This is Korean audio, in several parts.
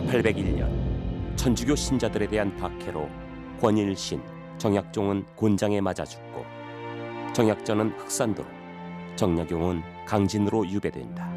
1801년 천주교 신자들에 대한 박해로 권일신, 정약종은 곤장에 맞아 죽고 정약전은 흑산도로, 정약용은 강진으로 유배된다.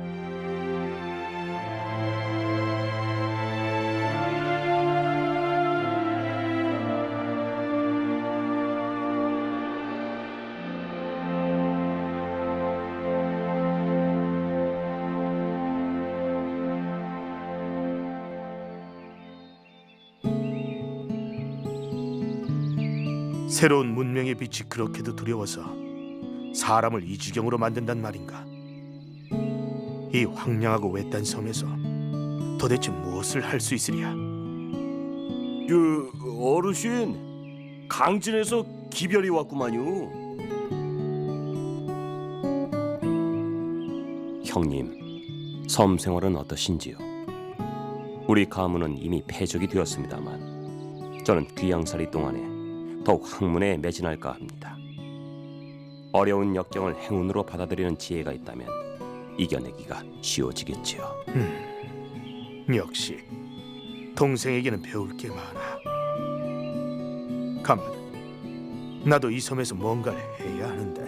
새로운 문명의 빛이 그렇게도 두려워서 사람을 이 지경으로 만든단 말인가? 이 황량하고 외딴 섬에서 도대체 무엇을 할 수 있으랴? 그 어르신 강진에서 기별이 왔구만요. 형님, 섬 생활은 어떠신지요? 우리 가문은 이미 폐족이 되었습니다만 저는 귀양살이 동안에 더욱 학문에 매진할까 합니다. 어려운 역경을 행운으로 받아들이는 지혜가 있다면 이겨내기가 쉬워지겠지요. 역시 동생에게는 배울 게 많아. 가만, 나도 이 섬에서 뭔가를 해야 하는데,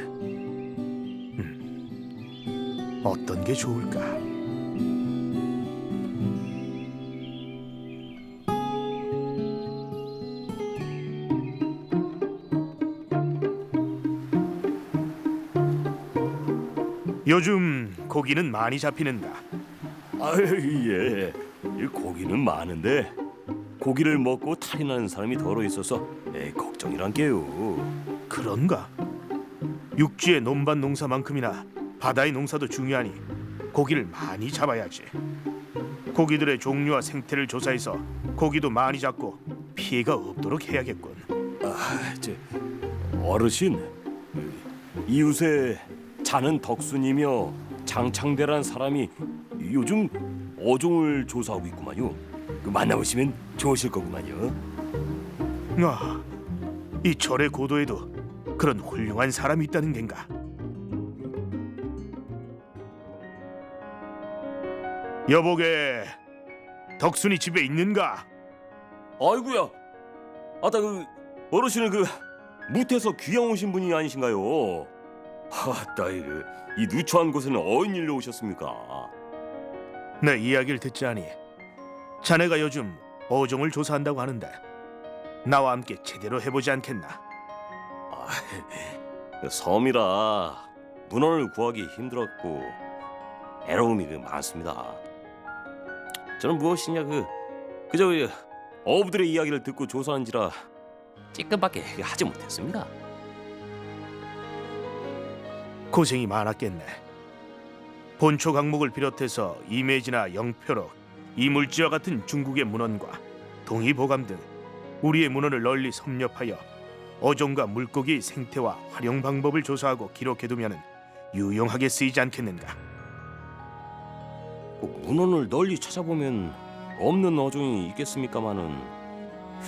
음, 어떤 게 좋을까? 요즘 고기는 많이 잡히는가? 아 예. 이 고기는 많은데 고기를 먹고 탈이 나는 사람이 더러 있어서 에 걱정이란 게요. 그런가? 육지의 논밭 농사만큼이나 바다의 농사도 중요하니 고기를 많이 잡아야지. 고기들의 종류와 생태를 조사해서 고기도 많이 잡고 피해가 없도록 해야겠군. 아, 저 어르신 이웃에 자는 덕순이며 장창대란 사람이 요즘 어종을 조사하고 있구만요. 그 만나보시면 좋으실 거구만요. 아, 이 절의 고도에도 그런 훌륭한 사람이 있다는 겐가? 여보게, 덕순이 집에 있는가? 아이구야. 아따 그 어르신은 그 무태서 귀양 오신 분이 아니신가요? 아따 이그 이 누추한 곳에는 어인 일로 오셨습니까? 내 이야기를 듣자니 자네가 요즘 어종을 조사한다고 하는데 나와 함께 제대로 해보지 않겠나? 그 섬이라 문헌을 구하기 힘들었고 애로움이 그 많습니다. 저는 무엇이냐 그 그저 그 어부들의 이야기를 듣고 조사한지라 찌끔밖에 하지 못했습니다. 고생이 많았겠네. 본초 강목을 비롯해서 이매지나 영표록, 이물지와 같은 중국의 문헌과 동의보감 등 우리의 문헌을 널리 섭렵하여 어종과 물고기의 생태와 활용 방법을 조사하고 기록해두면 유용하게 쓰이지 않겠는가? 그 문헌을 널리 찾아보면 없는 어종이 있겠습니까마는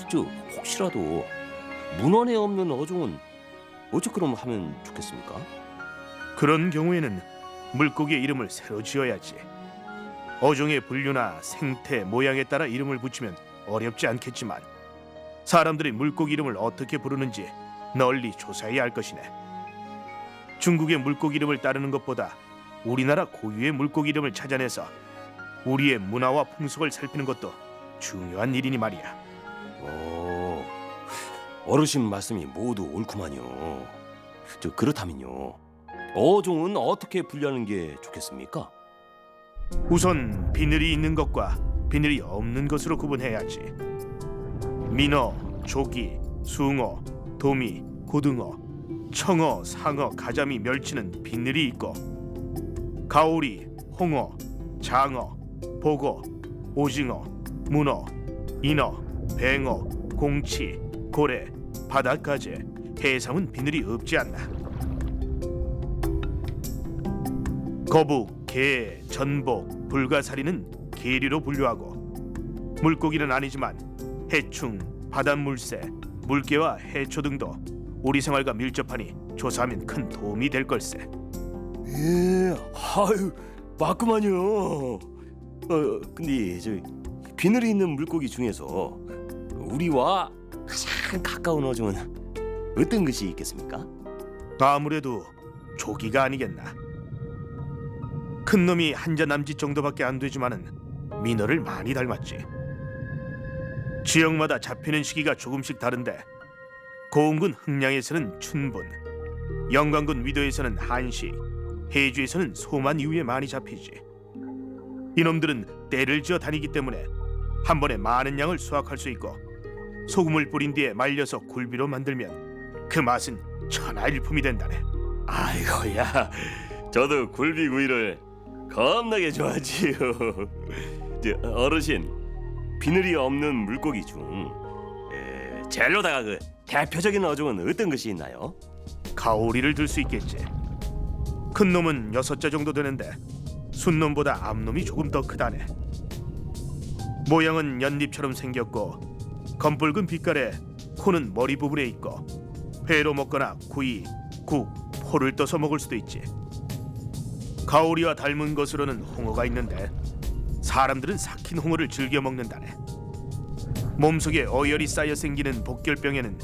저 혹시라도 문헌에 없는 어종은 어찌 그럼 하면 좋겠습니까? 그런 경우에는 물고기의 이름을 새로 지어야지. 어종의 분류나 생태, 모양에 따라 이름을 붙이면 어렵지 않겠지만 사람들이 물고기 이름을 어떻게 부르는지 널리 조사해야 할 것이네. 중국의 물고기 이름을 따르는 것보다 우리나라 고유의 물고기 이름을 찾아내서 우리의 문화와 풍속을 살피는 것도 중요한 일이니 말이야. 오, 어르신 말씀이 모두 옳구만요. 저 그렇다면요. 어종은 어떻게 분류하는 게 좋겠습니까? 우선 비늘이 있는 것과 비늘이 없는 것으로 구분해야지. 민어, 조기, 숭어, 도미, 고등어, 청어, 상어, 가자미, 멸치는 비늘이 있고 가오리, 홍어, 장어, 보고, 오징어, 문어, 인어, 뱅어, 공치, 고래, 바닷가재, 해삼은 비늘이 없지 않나. 거북, 개, 전복, 불가사리는 개류로 분류하고 물고기는 아니지만 해충, 바닷물새, 물개와 해초 등도 우리 생활과 밀접하니 조사하면 큰 도움이 될 걸세. 예, 아유, 맞구만요. 어, 근데 저 비늘이 있는 물고기 중에서 우리와 가장 가까운 어종은 어떤 것이 있겠습니까? 아무래도 조기가 아니겠나. 큰 놈이 한자 남짓 정도밖에 안 되지만은 민어를 많이 닮았지. 지역마다 잡히는 시기가 조금씩 다른데 고흥군 흥량에서는 춘분, 영광군 위도에서는 한시, 해주에서는 소만 이후에 많이 잡히지. 이놈들은 때를 지어 다니기 때문에 한 번에 많은 양을 수확할 수 있고 소금을 뿌린 뒤에 말려서 굴비로 만들면 그 맛은 천하일품이 된다네. 아이고야, 저도 굴비구이를 겁나게 좋아하지요. 저, 어르신, 비늘이 없는 물고기 중 에, 젤로다가 그 대표적인 어종은 어떤 것이 있나요? 가오리를 들 수 있겠지. 큰 놈은 여섯 자 정도 되는데 순놈보다 암놈이 조금 더 크다네. 모양은 연잎처럼 생겼고 검붉은 빛깔에 코는 머리 부분에 있고 회로 먹거나 구이, 국, 포를 떠서 먹을 수도 있지. 가오리와 닮은 것으로는 홍어가 있는데 사람들은 삭힌 홍어를 즐겨 먹는다네. 몸속에 어혈이 쌓여 생기는 복결병에는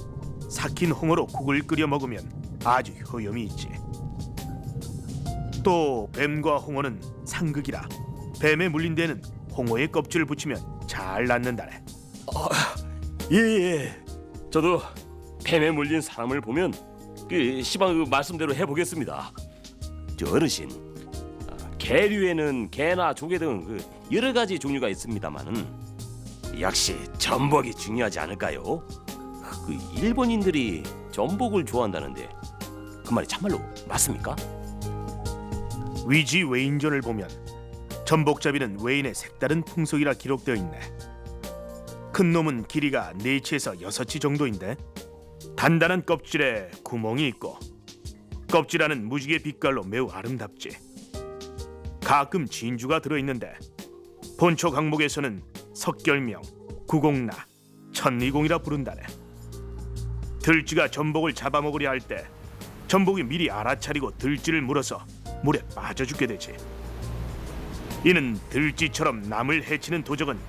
삭힌 홍어로 국을 끓여 먹으면 아주 효염이 있지. 또 뱀과 홍어는 상극이라 뱀에 물린 데는 홍어의 껍질을 붙이면 잘 낫는다네. 예예, 저도 뱀에 물린 사람을 보면 그 시방 그 말씀대로 해보겠습니다. 저 어르신, 아, 개류에는 개나 조개 등 그 여러 가지 종류가 있습니다만은 역시 전복이 중요하지 않을까요? 그 일본인들이 전복을 좋아한다는데 그 말이 참말로 맞습니까? 위지 웨인전을 보면 전복잡이는 웨인의 색다른 풍속이라 기록되어 있네. 큰 놈은 길이가 4치에서 6치 정도인데 단단한 껍질에 구멍이 있고 껍질 안은 무지개 빛깔로 매우 아름답지. 가끔 진주가 들어있는데 본초 강목에서는 석결명, 구공나, 천리공이라 부른다네. 들쥐가 전복을 잡아먹으려 할 때 전복이 미리 알아차리고 들쥐를 물어서 물에 빠져 죽게 되지. 이는 들쥐처럼 남을 해치는 도적은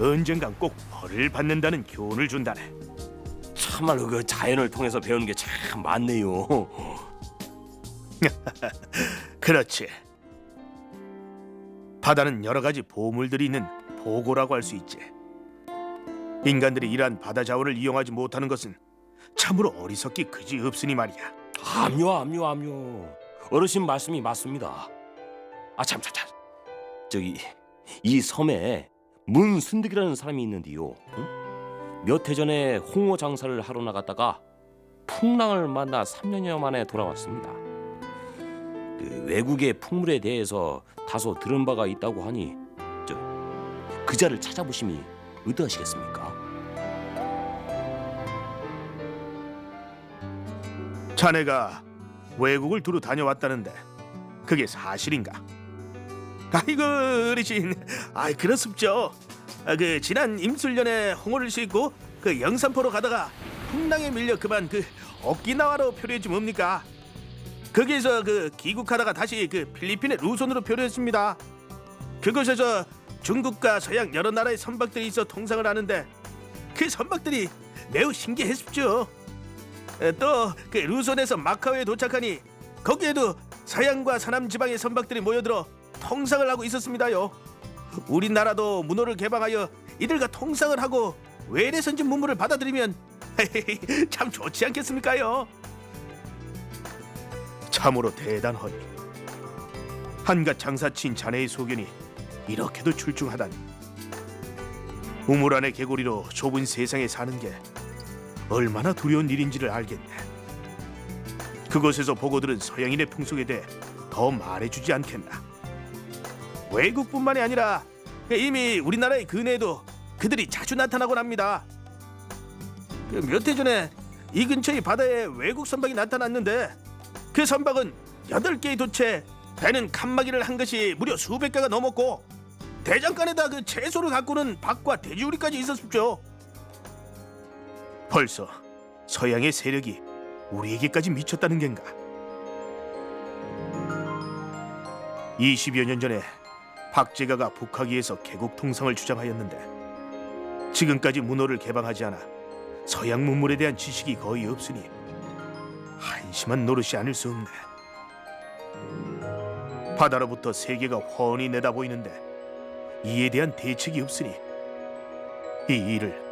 언젠간 꼭 벌을 받는다는 교훈을 준다네. 참말로 그 자연을 통해서 배우는 게 참 많네요. 그렇지. 바다는 여러 가지 보물들이 있는 보고라고 할 수 있지. 인간들이 이러한 바다 자원을 이용하지 못하는 것은 참으로 어리석기 그지 없으니 말이야. 암요 암요 암요 어르신 말씀이 맞습니다 아 참 참 참 저기 이 섬에 문순득이라는 사람이 있는데요 응? 몇해 전에 홍어 장사를 하러 나갔다가 풍랑을 만나 3년여 만에 돌아왔습니다 그 외국의 풍물에 대해서 다소 들은 바가 있다고 하니 저 그자를 찾아보심이 어떠하시겠습니까? 자네가 외국을 두루 다녀왔다는데 그게 사실인가? 아이고 어르신, 아 그렇습죠. 아, 그 지난 임술년에 홍어를 싣고 그 영산포로 가다가 풍랑에 밀려 그만 그 오키나와로 표류했지 뭡니까? 거기에서 그 귀국하다가 다시 그 필리핀의 루손으로 표류했습니다. 그곳에서 중국과 서양 여러 나라의 선박들이 있어 통상을 하는데 그 선박들이 매우 신기했습죠. 또 그 루손에서 마카오에 도착하니 거기에도 서양과 서남 지방의 선박들이 모여들어 통상을 하고 있었습니다요. 우리나라도 문호를 개방하여 이들과 통상을 하고 외래 선진 문물을 받아들이면 참 좋지 않겠습니까요? 참으로 대단하니 한갓 장사친 자네의 소견이 이렇게도 출중하다니 우물 안의 개구리로 좁은 세상에 사는 게 얼마나 두려운 일인지를 알겠네. 그곳에서 보고 들은 서양인의 풍속에 대해 더 말해주지 않겠나. 외국뿐만이 아니라 이미 우리나라의 근해에도 그들이 자주 나타나곤 합니다. 그몇해 전에 이 근처의 바다에 외국 선박이 나타났는데 그 선박은 여덟 개의 도체, 배는 칸막이를 한 것이 무려 수백 개가 넘었고 대장간에다 그 채소를 가꾸는 박과 돼지우리까지 있었죠. 벌써 서양의 세력이 우리에게까지 미쳤다는 겐가? 20여 년 전에 박제가가 북하기에서 개국 통상을 주장하였는데 지금까지 문호를 개방하지 않아 서양 문물에 대한 지식이 거의 없으니 한심한 노릇이 아닐 수 없네. 바다로부터 세계가 훤히 내다보이는데 이에 대한 대책이 없으니 이 일을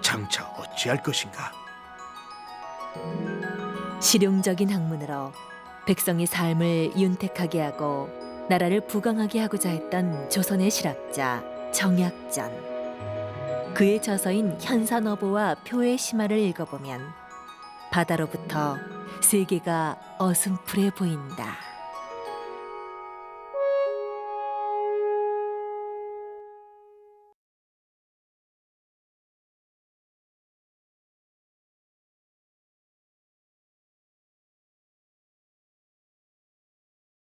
장차 어찌할 것인가? 실용적인 학문으로 백성의 삶을 윤택하게 하고 나라를 부강하게 하고자 했던 조선의 실학자 정약전. 그의 저서인 현산어보와 표의 심화를 읽어보면 바다로부터 세계가 어슴푸레 보인다.